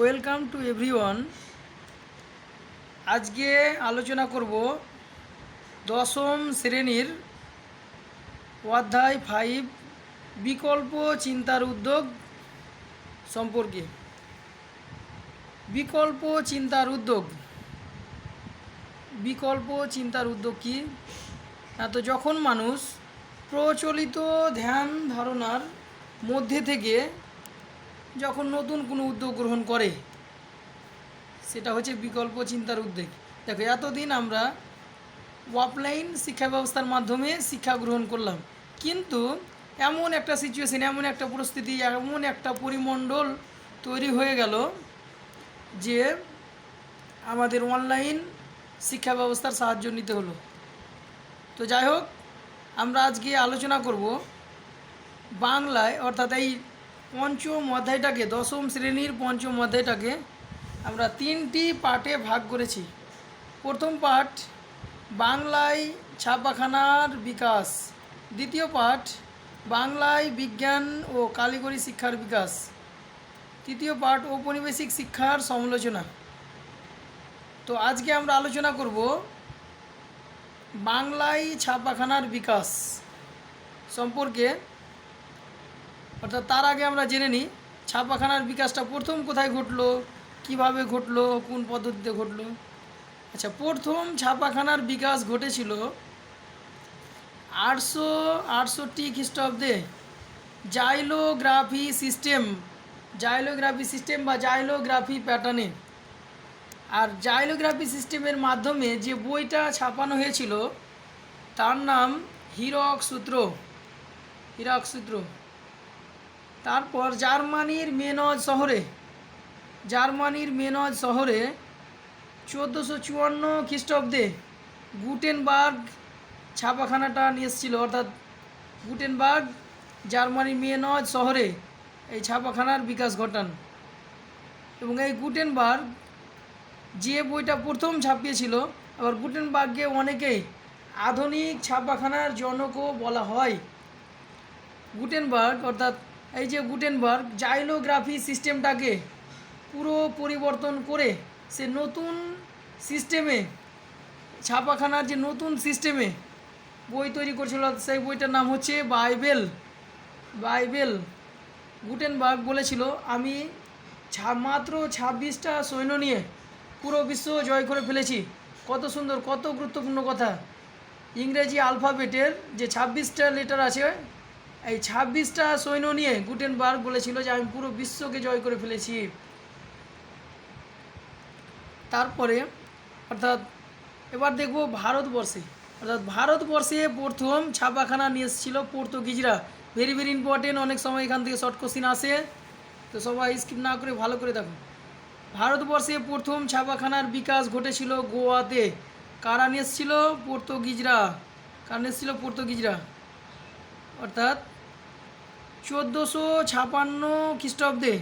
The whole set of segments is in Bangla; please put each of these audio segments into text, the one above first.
Welcome to everyone. আজকে আলোচনা করব দশম শ্রেণির অধ্যায় ফাইভ বিকল্প চিন্তার উদ্যোগ সম্পর্কে। বিকল্প চিন্তার উদ্যোগ। বিকল্প চিন্তার উদ্যোগ কি? না তো যখন মানুষ প্রচলিত ধ্যান ধারণার মধ্যে থেকে যখন নতুন কোনো উদ্যোগ গ্রহণ করে, সেটা হচ্ছে বিকল্প চিন্তার উদ্যোগ। দেখো, এতদিন আমরা অফলাইন শিক্ষা ব্যবস্থার মাধ্যমে শিক্ষা গ্রহণ করলাম। কিন্তু এমন একটা সিচুয়েশন এমন একটা পরিস্থিতি, এমন একটা পরিমণ্ডল তৈরি হয়ে গেল যে আমাদের অনলাইন শিক্ষা ব্যবস্থার সাহায্য নিতে হলো। তো যাই হোক, আমরা আজকে আলোচনা করব বাংলায়, অর্থাৎ এই পঞ্চম অধ্যায়টাকে দশম শ্রেণির পঞ্চম অধ্যায়টাকে আমরা তিনটি পার্টে ভাগ করেছি। প্রথম পার্ট বাংলায় ছাপাখানার বিকাশ। দ্বিতীয় পাঠ, বাংলায় বিজ্ঞান ও কারিগরি শিক্ষার বিকাশ। তৃতীয় পাঠ, ঔপনিবেশিক শিক্ষার সমালোচনা। তো আজকে আমরা আলোচনা করব বাংলায় ছাপাখানার বিকাশ সম্পর্কে। অর্থাৎ তার আগে আমরা জেনে নিই, ছাপাখানার বিকাশটা প্রথম কোথায় ঘটলো, কীভাবে ঘটলো, কোন পদ্ধতিতে ঘটলো? আচ্ছা প্রথম ছাপাখানার বিকাশ ঘটেছিল আটশো আটষট্টি খ্রিস্টাব্দে। জাইলোগ্রাফি সিস্টেম জাইলোগ্রাফি সিস্টেম বা জাইলোগ্রাফি প্যাটার্নে। আর জাইলোগ্রাফি সিস্টেমের মাধ্যমে যে বইটা ছাপানো হয়েছিল, তার নাম হীরক সূত্র। হীরক সূত্র। তারপর জার্মানির মেনজ শহরে, জার্মানির মেনজ শহরে চোদ্দোশো চুয়ান্ন খ্রিস্টাব্দে গুটেনবার্গ ছাপাখানাটা নিয়ে এসেছিল। অর্থাৎ গুটেনবার্গ জার্মানির মেনজ শহরে এই ছাপাখানার বিকাশ ঘটান। এবং এই গুটেনবার্গ যে বইটা প্রথম ছাপিয়েছিল, আবার গুটেনবার্গকে অনেকেই আধুনিক ছাপাখানার জনকও বলা হয়। গুটেনবার্গ অর্থাৎ এই যে গুটেনবার্গ, জাইলোগ্রাফি সিস্টেমটাকে পুরো পরিবর্তন করে সে নতুন সিস্টেমে, ছাপাখানার যে নতুন সিস্টেমে বই তৈরি করেছিল, সেই বইটার নাম হচ্ছে বাইবেল। বাইবেল গুটেনবার্গ বলেছিল, আমি মাত্র ছাব্বিশটা সৈন্য নিয়ে পুরো বিশ্ব জয় করে ফেলেছি। কত সুন্দর, কত গুরুত্বপূর্ণ কথা। ইংরেজি আলফাবেটের যে ছাব্বিশটা লেটার আছে এই ছাব্বিশটা সৈন্য নিয়ে গুটেনবার্গ বলেছিল যে আমি পুরো বিশ্বকে জয় করে ফেলেছি। তারপরে, অর্থাৎ এবার দেখব ভারতবর্ষে। অর্থাৎ ভারতবর্ষে প্রথম ছাপাখানা নিয়ে এসেছিল পর্তুগিজরা। ভেরি ভেরি ইম্পর্টেন্ট অনেক সময় এখান থেকে শর্ট কোশ্চিন আসে। তো সবাই স্কিপ না করে ভালো করে দেখো। ভারতবর্ষে প্রথম ছাপাখানার বিকাশ ঘটেছিল গোয়াতে। কারা নিয়ে এসেছিল? পর্তুগিজরা। কারা নিয়ে এসেছিল? পর্তুগিজরা। অর্থাৎ চোদ্দোশো ছাপান্ন খ্রিস্টাব্দে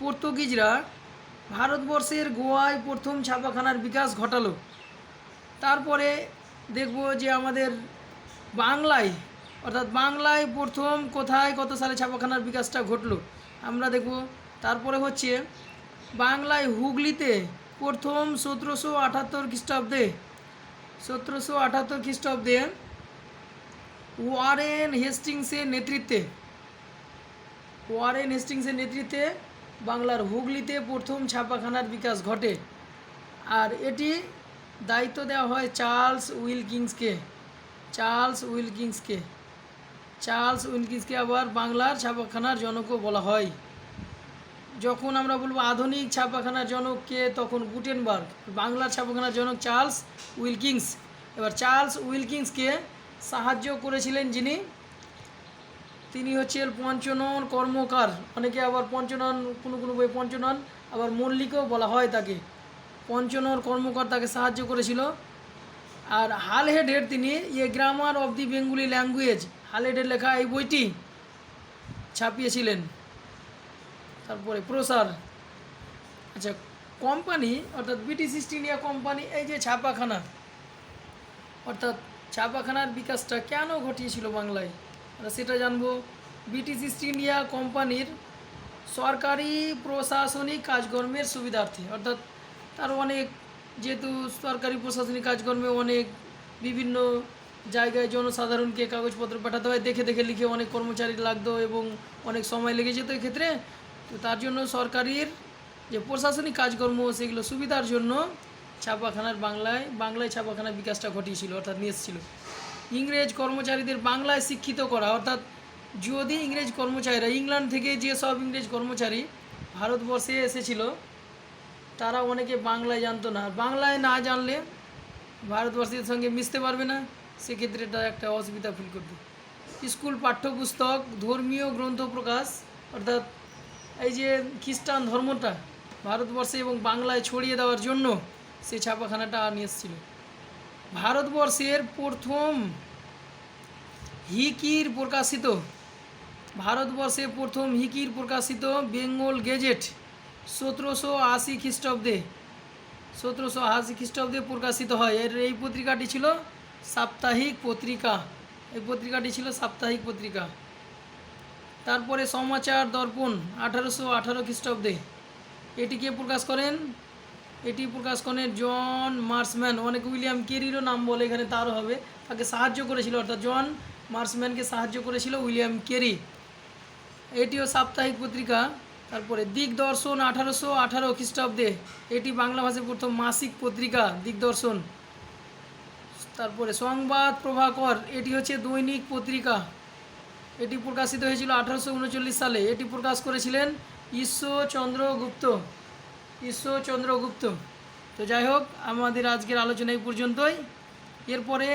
পর্তুগিজরা ভারতবর্ষের গোয়ায় প্রথম ছাপাখানার বিকাশ ঘটালো। তারপরে দেখব যে আমাদের বাংলায়, অর্থাৎ বাংলায় প্রথম কোথায় কত সালে ছাপাখানার বিকাশটা ঘটলো, আমরা দেখব। তারপরে হচ্ছে বাংলায় হুগলিতে প্রথম সতেরোশো আটাত্তর খ্রিস্টাব্দে, সতেরোশো আটাত্তর খ্রিস্টাব্দে ওয়ারেন হেস্টিংসের নেতৃত্বে, ওয়ারেন হেস্টিংসের নেতৃত্বে বাংলার হুগলিতে প্রথম ছাপাখানার বিকাশ ঘটে। আর এটি দায়িত্ব দেওয়া হয় চার্লস উইলকিংসকে চার্লস উইলকিংসকে। চার্লস উইলকিংসকে আবার বাংলার ছাপাখানার জনকও বলা হয়। যখন আমরা বলব আধুনিক ছাপাখানার জনককে তখন গুটেনবার্গ। বাংলার ছাপাখানার জনক চার্লস উইলকিংস। এবার চার্লস উইলকিংসকে সাহায্য করেছিলেন যিনি, তিনি হচ্ছেন পঞ্চনন কর্মকার। অনেকে আবার পঞ্চনন, কোনো কোনো বই পঞ্চনন, আবার মল্লিকও বলা হয় তাকে। পঞ্চনন কর্মকার তাকে সাহায্য করেছিল। আর হালহেডের তিনি ইয়ে grammar of the Bengali language হালহেডের লেখা এই বইটি ছাপিয়েছিলেন। তারপরে প্রসার আচ্ছা কোম্পানি অর্থাৎ ব্রিটিশ ইস্ট ইন্ডিয়া কোম্পানি এই যে ছাপাখানা, অর্থাৎ ছাপাখানার বিকাশটা কেন ঘটিয়েছিল বাংলায়? আমরা সেটা জানব ব্রিটিশ ইস্ট ইন্ডিয়া কোম্পানির সরকারি প্রশাসনিক কাজকর্মের সুবিধার্থে। অর্থাৎ তার অনেক, যেহেতু সরকারি প্রশাসনিক কাজকর্মে অনেক বিভিন্ন জায়গায় জনসাধারণকে কাগজপত্র পাঠাতে হয়, দেখে দেখে লিখে অনেক কর্মচারী লাগতো এবং অনেক সময় লেগে যেত এক্ষেত্রে। তো তার জন্য সরকারের যে প্রশাসনিক কাজকর্ম, সেগুলো সুবিধার জন্য ছাপাখানার বাংলায় বাংলায় ছাপাখানার বিকাশটা ঘটিয়েছিল, অর্থাৎ নিয়ে এসেছিল। ইংরেজ কর্মচারীদের বাংলায় শিক্ষিত করা, অর্থাৎ যদি ইংরেজ কর্মচারীরা, ইংল্যান্ড থেকে যে সব ইংরেজ কর্মচারী ভারতবর্ষে এসেছিল, তারা অনেকে বাংলায় জানতো না। বাংলায় না জানলে ভারতবর্ষের সঙ্গে মিশতে পারবে না, সেক্ষেত্রে এটা একটা অসুবিধা ফিল করবে। স্কুল পাঠ্যপুস্তক, ধর্মীয় গ্রন্থ প্রকাশ, অর্থাৎ এই যে খ্রিস্টান ধর্মটা, ভারতবর্ষে এবং বাংলায় ছড়িয়ে দেওয়ার জন্য সে ছাপাখানাটা নিয়ে এসেছিল। ভারতবর্ষের প্রথম হিকির প্রকাশিত, ভারতবর্ষে প্রথম হিকির প্রকাশিত বেঙ্গল গেজেট সতেরোশো আশি খ্রিস্টাব্দে, সতেরোশো আশি খ্রিস্টাব্দে প্রকাশিত হয়। এর এই পত্রিকাটি ছিল সাপ্তাহিক পত্রিকা। এই পত্রিকাটি ছিল সাপ্তাহিক পত্রিকা। তারপরে সমাচার দর্পণ আঠারোশো আঠারো খ্রিস্টাব্দে। এটিকে প্রকাশ করেন? এটি প্রকাশ করেন জন মার্সম্যান, অনেক উইলিয়াম কেরিরও নাম বলে এখানে তারও হবে। তাকে সাহায্য করেছিল, অর্থাৎ জন মার্সম্যানকে সাহায্য করেছিল উইলিয়াম কেরি। এটিও সাপ্তাহিক পত্রিকা। তারপরে দিগদর্শন আঠারোশো আঠারো খ্রিস্টাব্দে, এটি বাংলা ভাষায় প্রথম মাসিক পত্রিকা, দিগদর্শন। তারপরে সংবাদ প্রভাকর, এটি হচ্ছে দৈনিক পত্রিকা। এটি প্রকাশিত হয়েছিল আঠারোশো উনচল্লিশ সালে। এটি প্রকাশ করেছিলেন ঈশ্বরচন্দ্র গুপ্ত। ঈশ্বরচন্দ্র গুপ্ত তো যাই হোক, আমাদের আজকের আলোচনা এই পর্যন্তই। এরপরে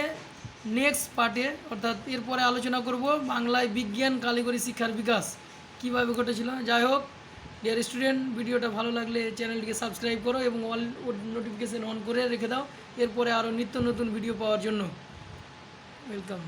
নেক্সট পার্টে অর্থাৎ এরপরে আলোচনা করব বাংলায় বিজ্ঞান, কারিগরি শিক্ষার বিকাশ কীভাবে ঘটেছিল। যাই হোক ডিয়ার স্টুডেন্ট ভিডিওটা ভালো লাগলে চ্যানেলটিকে সাবস্ক্রাইব করো এবং অল নোটিফিকেশান অন করে রেখে দাও। এরপরে আরও নিত্য নতুন ভিডিও পাওয়ার জন্য। ওয়েলকাম